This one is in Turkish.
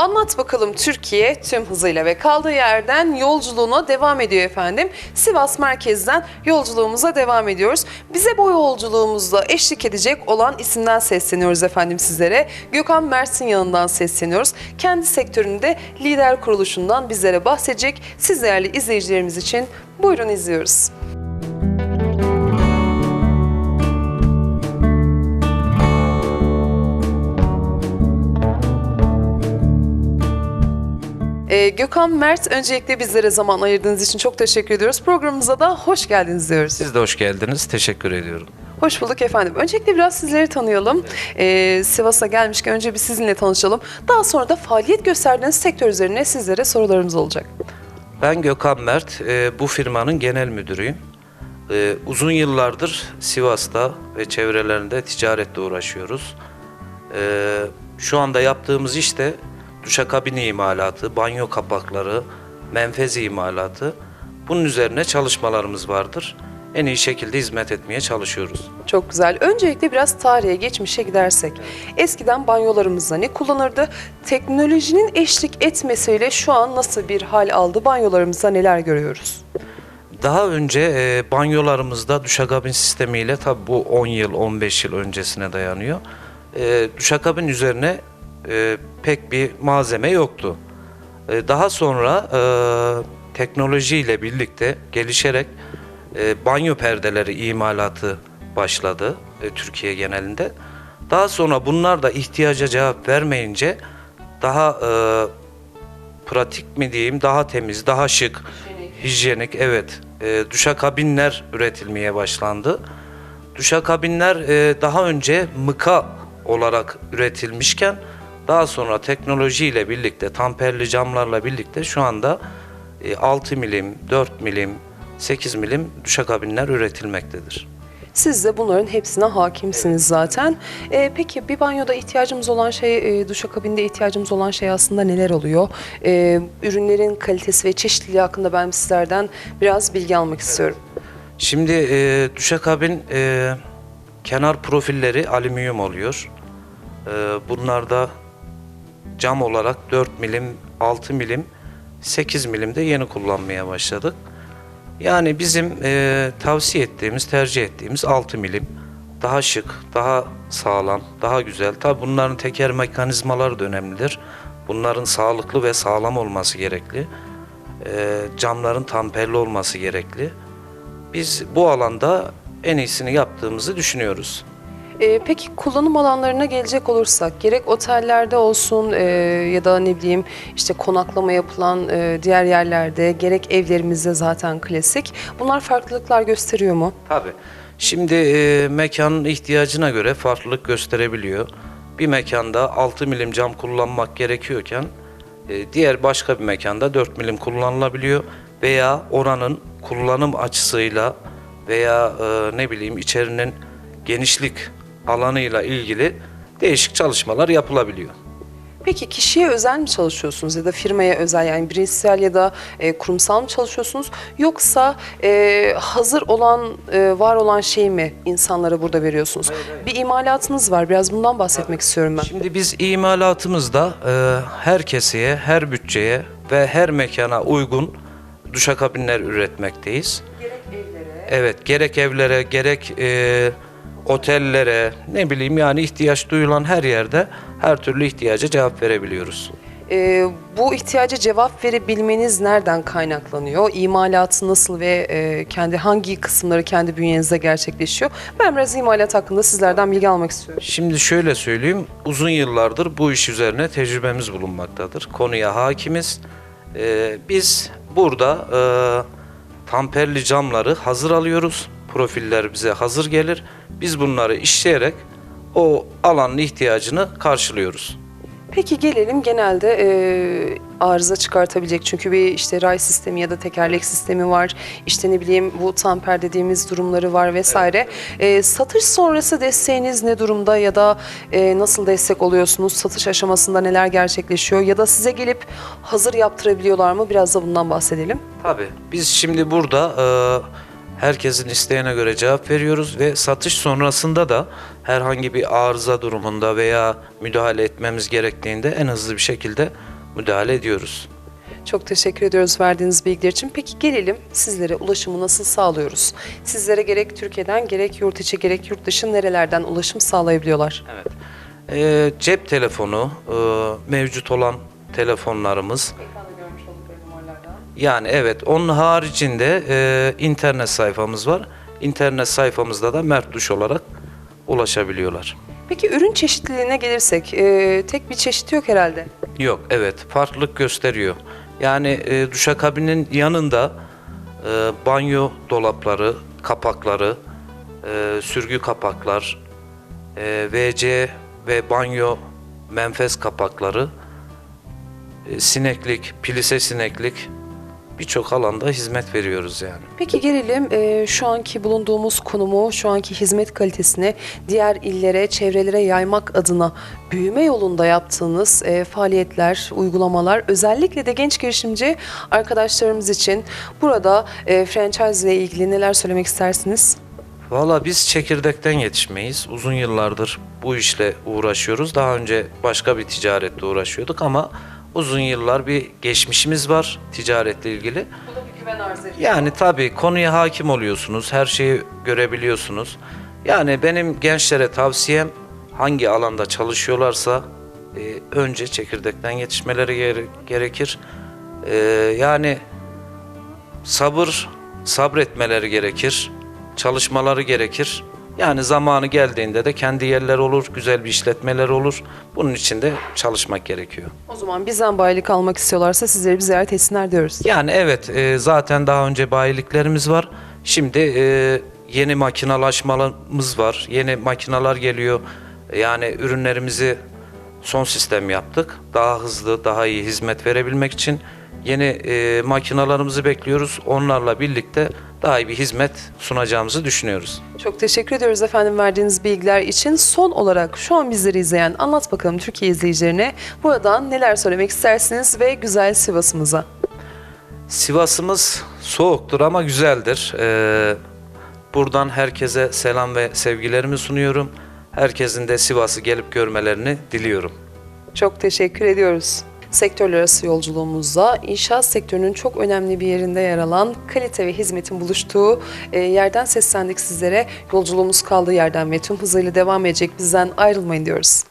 Anlat bakalım Türkiye tüm hızıyla ve kaldığı yerden yolculuğuna devam ediyor efendim. Sivas merkezden yolculuğumuza devam ediyoruz. Bize bu yolculuğumuzda eşlik edecek olan isimden sesleniyoruz efendim sizlere. Gökhan Mersin yanından sesleniyoruz. Kendi sektöründe lider kuruluşundan bizlere bahsedecek. Siz değerli izleyicilerimiz için buyurun izliyoruz. Ee, Gökhan Mert, öncelikle bizlere zaman ayırdığınız için çok teşekkür ediyoruz. Programımıza da hoş geldiniz diyoruz. Siz de hoş geldiniz. Teşekkür ediyorum. Hoş bulduk efendim. Öncelikle biraz sizleri tanıyalım. Ee, Sivas'a gelmişken önce bir sizinle tanışalım. Daha sonra da faaliyet gösterdiğiniz sektör üzerine sizlere sorularımız olacak. Ben Gökhan Mert. e, bu firmanın genel müdürüyüm. E, uzun yıllardır Sivas'ta ve çevrelerinde ticaretle uğraşıyoruz. E, şu anda yaptığımız iş de duşakabini imalatı, banyo kapakları, menfez imalatı. Bunun üzerine çalışmalarımız vardır. En iyi şekilde hizmet etmeye çalışıyoruz. Çok güzel. Öncelikle biraz tarihe, geçmişe gidersek. Eskiden banyolarımızda ne kullanırdı? Teknolojinin eşlik etmesiyle şu an nasıl bir hal aldı? Banyolarımızda neler görüyoruz? Daha önce e, banyolarımızda duşakabin sistemiyle tabi bu 10 yıl 15 yıl öncesine dayanıyor. E, duşakabin üzerine e, pek bir malzeme yoktu. E, daha sonra e, teknolojiyle birlikte gelişerek e, banyo perdeleri imalatı başladı e, Türkiye genelinde. Daha sonra bunlar da ihtiyaca cevap vermeyince daha e, pratik mi diyeyim, daha temiz, daha şık, hijyenik, evet. E, duşakabinler üretilmeye başlandı. Duşakabinler e, daha önce mıka olarak üretilmişken daha sonra teknolojiyle birlikte, tamperli camlarla birlikte şu anda e, 6 milim, 4 milim, 8 milim duşakabinler üretilmektedir. Siz de bunların hepsine hakimsiniz zaten. Ee, peki bir banyoda ihtiyacımız olan şey, e, duşakabinde ihtiyacımız olan şey aslında neler oluyor? Ee, ürünlerin kalitesi ve çeşitliliği hakkında ben sizlerden biraz bilgi almak istiyorum. Şimdi e, duşakabin e, kenar profilleri alüminyum oluyor. E, bunlar da cam olarak 4 milim, 6 milim, 8 milim de yeni kullanmaya başladık. Yani bizim e, tavsiye ettiğimiz, tercih ettiğimiz 6 milim. Daha şık, daha sağlam, daha güzel. Tabi bunların teker mekanizmaları da önemlidir. Bunların sağlıklı ve sağlam olması gerekli. E, camların tamperli olması gerekli. Biz bu alanda en iyisini yaptığımızı düşünüyoruz. Ee, peki kullanım alanlarına gelecek olursak, gerek otellerde olsun e, ya da ne bileyim işte konaklama yapılan e, diğer yerlerde, gerek evlerimizde zaten klasik. Bunlar farklılıklar gösteriyor mu? Tabii. Şimdi e, mekanın ihtiyacına göre farklılık gösterebiliyor. Bir mekanda 6 milim cam kullanmak gerekiyorken e, diğer başka bir mekanda 4 milim kullanılabiliyor veya oranın kullanım açısıyla veya e, ne bileyim içerinin genişlik alanıyla ilgili değişik çalışmalar yapılabiliyor. Peki kişiye özel mi çalışıyorsunuz ya da firmaya özel yani bireysel ya da e, kurumsal mı çalışıyorsunuz yoksa e, hazır olan e, var olan şeyi mi insanlara burada veriyorsunuz? Bir imalatınız var biraz bundan bahsetmek istiyorum ben. Şimdi biz imalatımızda e, her keseye, her bütçeye ve her mekana uygun duşakabinler üretmekteyiz. Evet, gerek evlere, gerek e, otellere, ne bileyim yani ihtiyaç duyulan her yerde her türlü ihtiyaca cevap verebiliyoruz. E, bu ihtiyaca cevap verebilmeniz nereden kaynaklanıyor? İmalatı nasıl ve e, kendi hangi kısımları kendi bünyenizde gerçekleşiyor? Ben biraz imalat hakkında sizlerden bilgi almak istiyorum. Şimdi şöyle söyleyeyim, uzun yıllardır bu iş üzerine tecrübemiz bulunmaktadır. Konuya hakimiz. Ee, biz burada e, tamperli camları hazır alıyoruz. Profiller bize hazır gelir. Biz bunları işleyerek o alanın ihtiyacını karşılıyoruz. Peki gelelim genelde e, arıza çıkartabilecek çünkü bir işte ray sistemi ya da tekerlek sistemi var. İşte ne bileyim bu tamper dediğimiz durumları var vesaire. E, satış sonrası desteğiniz ne durumda ya da e, nasıl destek oluyorsunuz? Satış aşamasında neler gerçekleşiyor ya da size gelip hazır yaptırabiliyorlar mı? Biraz da bundan bahsedelim. Tabii. Biz şimdi burada e, Herkesin isteğine göre cevap veriyoruz ve satış sonrasında da herhangi bir arıza durumunda veya müdahale etmemiz gerektiğinde en hızlı bir şekilde müdahale ediyoruz. Çok teşekkür ediyoruz verdiğiniz bilgiler için. Peki gelelim sizlere ulaşımı nasıl sağlıyoruz? Sizlere gerek Türkiye'den gerek yurt içi gerek yurt dışı nerelerden ulaşım sağlayabiliyorlar? Evet. Ee, cep telefonu e, mevcut olan telefonlarımız yani evet onun haricinde e, internet sayfamız var. İnternet sayfamızda da Mert Duş olarak ulaşabiliyorlar. Peki ürün çeşitliliğine gelirsek e, tek bir çeşit yok herhalde. Yok evet farklılık gösteriyor. Yani e, duşakabinin yanında e, banyo dolapları, kapakları, e, sürgü kapaklar, e, WC ve banyo menfez kapakları, e, sineklik, plise sineklik birçok alanda hizmet veriyoruz yani. Peki gelelim e, şu anki bulunduğumuz konumu, şu anki hizmet kalitesini diğer illere, çevrelere yaymak adına büyüme yolunda yaptığınız e, faaliyetler, uygulamalar, özellikle de genç girişimci arkadaşlarımız için burada e, franchise ile ilgili neler söylemek istersiniz? Valla biz çekirdekten yetişmeyiz. Uzun yıllardır bu işle uğraşıyoruz. Daha önce başka bir ticaretle uğraşıyorduk ama uzun yıllar bir geçmişimiz var ticaretle ilgili. Bu da bir güven arz ediyor. Yani tabii konuya hakim oluyorsunuz, her şeyi görebiliyorsunuz. Yani benim gençlere tavsiyem hangi alanda çalışıyorlarsa e, önce çekirdekten yetişmeleri gere- gerekir. E, yani sabır, sabretmeleri gerekir, çalışmaları gerekir. Yani zamanı geldiğinde de kendi yerleri olur, güzel bir işletmeler olur. Bunun için de çalışmak gerekiyor. O zaman bizden bayilik almak istiyorlarsa sizleri bir ziyaret etsinler diyoruz. Yani evet e, zaten daha önce bayiliklerimiz var. Şimdi e, yeni makinalaşmamız var. Yeni makinalar geliyor. Yani ürünlerimizi son sistem yaptık. Daha hızlı, daha iyi hizmet verebilmek için yeni e, makinalarımızı bekliyoruz. Onlarla birlikte daha iyi bir hizmet sunacağımızı düşünüyoruz. Çok teşekkür ediyoruz efendim verdiğiniz bilgiler için. Son olarak şu an bizleri izleyen Anlat Bakalım Türkiye izleyicilerine buradan neler söylemek istersiniz ve güzel Sivas'ımıza. Sivas'ımız soğuktur ama güzeldir. Ee, buradan herkese selam ve sevgilerimi sunuyorum. Herkesin de Sivas'ı gelip görmelerini diliyorum. Çok teşekkür ediyoruz. Sektörler arası yolculuğumuzda inşaat sektörünün çok önemli bir yerinde yer alan kalite ve hizmetin buluştuğu e, yerden seslendik sizlere. Yolculuğumuz kaldığı yerden ve tüm hızıyla devam edecek bizden ayrılmayın diyoruz.